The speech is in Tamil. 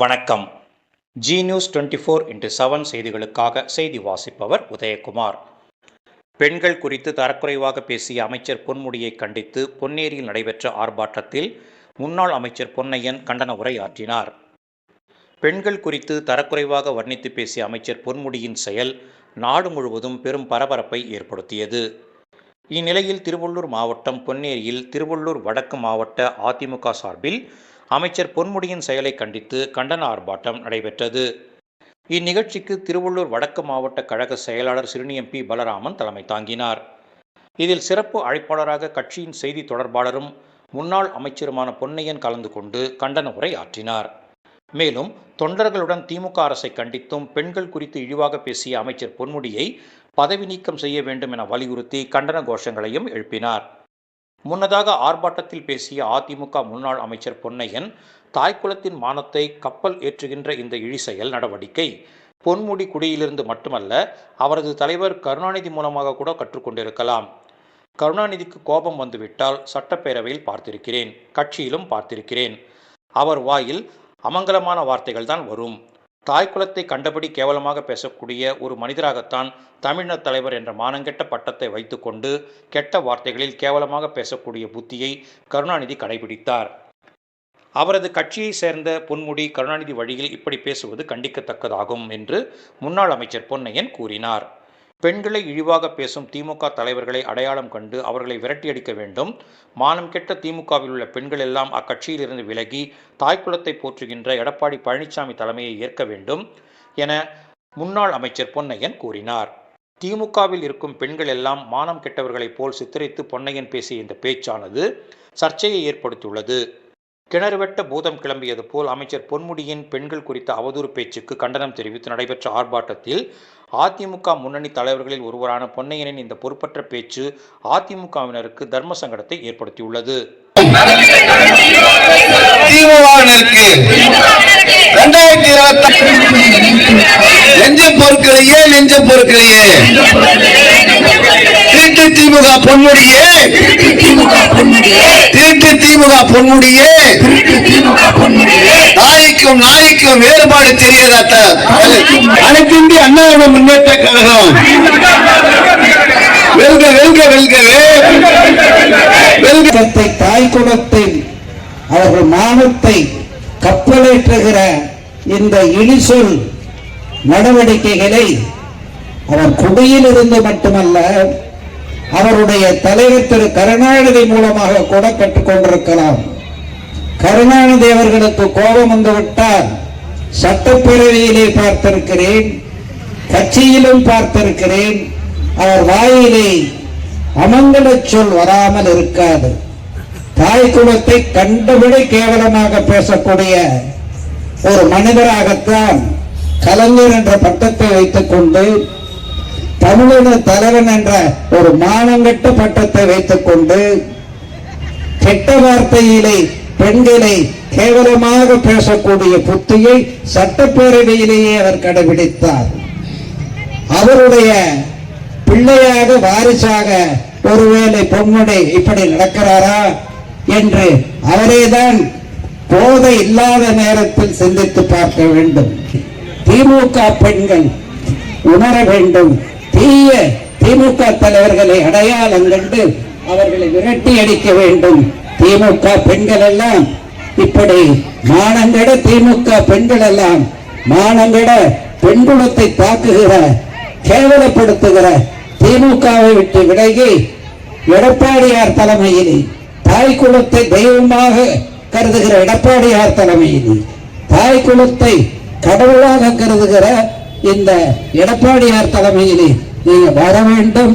வணக்கம். Zee news twenty four into seven செய்திகளுக்காக செய்தி வாசிப்பவர் உதயகுமார். பெண்கள் குறித்து தரக்குறைவாக பேசிய அமைச்சர் பொன்முடியை கண்டித்து பொன்னேரியில் நடைபெற்ற ஆர்ப்பாட்டத்தில் முன்னாள் அமைச்சர் பொன்னையன் கண்டன உரை ஆற்றினார் பெண்கள் குறித்து தரக்குறைவாக வர்ணித்து பேசிய அமைச்சர் பொன்முடியின் செயல் நாடு முழுவதும் பெரும் பரபரப்பை ஏற்படுத்தியது. இந்நிலையில் திருவள்ளூர் மாவட்டம் பொன்னேரியில் திருவள்ளூர் வடக்கு மாவட்ட அதிமுக சார்பில் அமைச்சர் பொன்முடியின் செயலை கண்டித்து கண்டன ஆர்ப்பாட்டம் நடைபெற்றது. இந்நிகழ்ச்சிக்கு திருவள்ளூர் வடக்கு மாவட்ட கழக செயலாளர் சிறுனியம் பி பலராமன் தலைமை தாங்கினார். இதில் சிறப்பு அழைப்பாளராக கட்சியின் செய்தி தொடர்பாளரும் முன்னாள் அமைச்சருமான பொன்னையன் கலந்து கொண்டு கண்டன உரை ஆற்றினார். மேலும் தொண்டர்களுடன் திமுக அரசை கண்டித்தும் பெண்கள் குறித்து இழிவாக பேசிய அமைச்சர் பொன்முடியை பதவி நீக்கம் செய்ய வேண்டும் என வலியுறுத்தி கண்டன கோஷங்களையும் எழுப்பினார். முன்னதாக ஆர்ப்பாட்டத்தில் பேசிய அதிமுக முன்னாள் அமைச்சர் பொன்னையன் தாய்க்குலத்தின் மானத்தை கப்பல் ஏற்றுகின்ற இந்த இழிசெயல் நடவடிக்கை. பொன்முடி குடியிலிருந்து மட்டுமல்ல அவரது தலைவர் கருணாநிதி மூலமாக கூட கற்றுக்கொண்டிருக்கலாம். கருணாநிதிக்கு கோபம் வந்துவிட்டால் சட்டப்பேரவையில் பார்த்திருக்கிறேன் கட்சியிலும் பார்த்திருக்கிறேன். அவர் வாயில் அமங்கலமான வார்த்தைகள் தான் வரும். தாய்க்குலத்தை கண்டபடி கேவலமாக பேசக்கூடிய ஒரு மனிதராகத்தான் தமிழின தலைவர் என்ற மானங்கெட்ட பட்டத்தை வைத்துக்கொண்டு கெட்ட வார்த்தைகளில் கேவலமாக பேசக்கூடிய புத்தியை கருணாநிதி கடைபிடித்தார். அவரது கட்சியை சேர்ந்த பொன்முடி கருணாநிதி வழியில் இப்படி பேசுவது கண்டிக்கத்தக்கதாகும் என்று முன்னாள் அமைச்சர் பொன்னையன் கூறினார். பெண்களை இழிவாக பேசும் திமுக தலைவர்களை அடையாளம் கண்டு அவர்களை விரட்டியடிக்க வேண்டும். மானம் கெட்ட திமுகவில் உள்ள பெண்கள் எல்லாம் அக்கட்சியிலிருந்து விலகி தாய்க்குலத்தை போற்றுகின்ற எடப்பாடி பழனிசாமி தலைமையை ஏற்க வேண்டும் என முன்னாள் அமைச்சர் பொன்னையன் கூறினார். திமுகவில் இருக்கும் பெண்கள் எல்லாம் மானம் கெட்டவர்களைப் போல் சித்தரித்து பொன்னையன் பேசிய இந்த பேச்சானது சர்ச்சையை ஏற்படுத்தியுள்ளது. கிணறு வெட்ட பூதம் கிளம்பியது போல் அமைச்சர் பொன்முடியின் பெண்கள் குறித்த அவதூறு பேச்சுக்கு கண்டனம் தெரிவித்து நடைபெற்ற ஆர்ப்பாட்டத்தில் அதிமுக முன்னணி தலைவர்களில் ஒருவரான பொன்னையனின் இந்த பொறுப்பற்ற பேச்சு அதிமுகவினருக்கு தர்ம சங்கடத்தை ஏற்படுத்தியுள்ளது. திமுகவினருக்கு இரண்டாயிரத்தி இருபத்தி நெஞ்ச பொருட்களையே நெஞ்ச பொருட்களையே. திருட்டு திமுக பொன்முடியே. திருட்டு திமுக பொன்முடியே. நாய்க்கும் நாய்க்கும் வேறுபாடு தெரியாத அனைத்து இந்திய அண்ணா முன்னேற்ற கழகம். வெல்க வெல்க வெல்கவே. வெல்க. குலத்தை தாய் குலத்தை அவர்கள் மானத்தை கப்பலேற்றுகிற இந்த இழிசொல் நடவடிக்கைகளை அவர் குடியில் இருந்து மட்டுமல்ல அவருடைய தலைவர் திரு. கருணாநிதி மூலமாக கூட கற்றுக்கொண்டிருக்கலாம் கருணாநிதி அவர்களுக்கு கோபம் வந்துவிட்டால் சட்டப்பேரவையிலே பார்த்திருக்கிறேன் கட்சியிலும் பார்த்திருக்கிறேன் அவர் வாயிலே அமங்கல சொல் வராமல் இருக்காது. தாய் குலத்தை கண்டபடி கேவலமாக பேசக்கூடிய ஒரு மனிதராகத்தான் கலைஞர் என்ற பட்டத்தை வைத்துக் கொண்டு தமிழின தலைவன் என்ற ஒரு மானங்கெட்ட பட்டத்தை வைத்துக் கொண்டு கெட்ட வார்த்தையிலே பெண்களை கேவலமாக பேசக்கூடிய புத்தியை சட்டப்பேரவையிலேயே அவர் கடைபிடித்தார். அவருடைய பிள்ளையாக வாரிசாக ஒருவேளை பொன்முடை இப்படி நடக்கிறாரா என்று அவரேதான் போதை இல்லாத நேரத்தில் சிந்தித்து பார்க்க வேண்டும். திமுக பெண்கள் உணர வேண்டும். தீய திமுக தலைவர்களை அடையாளம் கண்டு அவர்களை விரட்டி அடிக்க வேண்டும். திமுக பெண்கள் எல்லாம் இப்படி மானங்கட திமுக பெண்கள் எல்லாம் மானங்கட பெண்குலத்தை தாக்குகிற கேவலப்படுத்துகிற திமுகவை விட்டு விலகி எடப்பாடியார் தலைமையில் தாய் குலத்தை தெய்வமாக கருதுகிற எடப்பாடியார் தலைமையில் தாய் குலத்தை கடவுளாக கருதுகிற இந்த எடப்பாடியார் தலைமையிலே நீங்க வர வேண்டும்.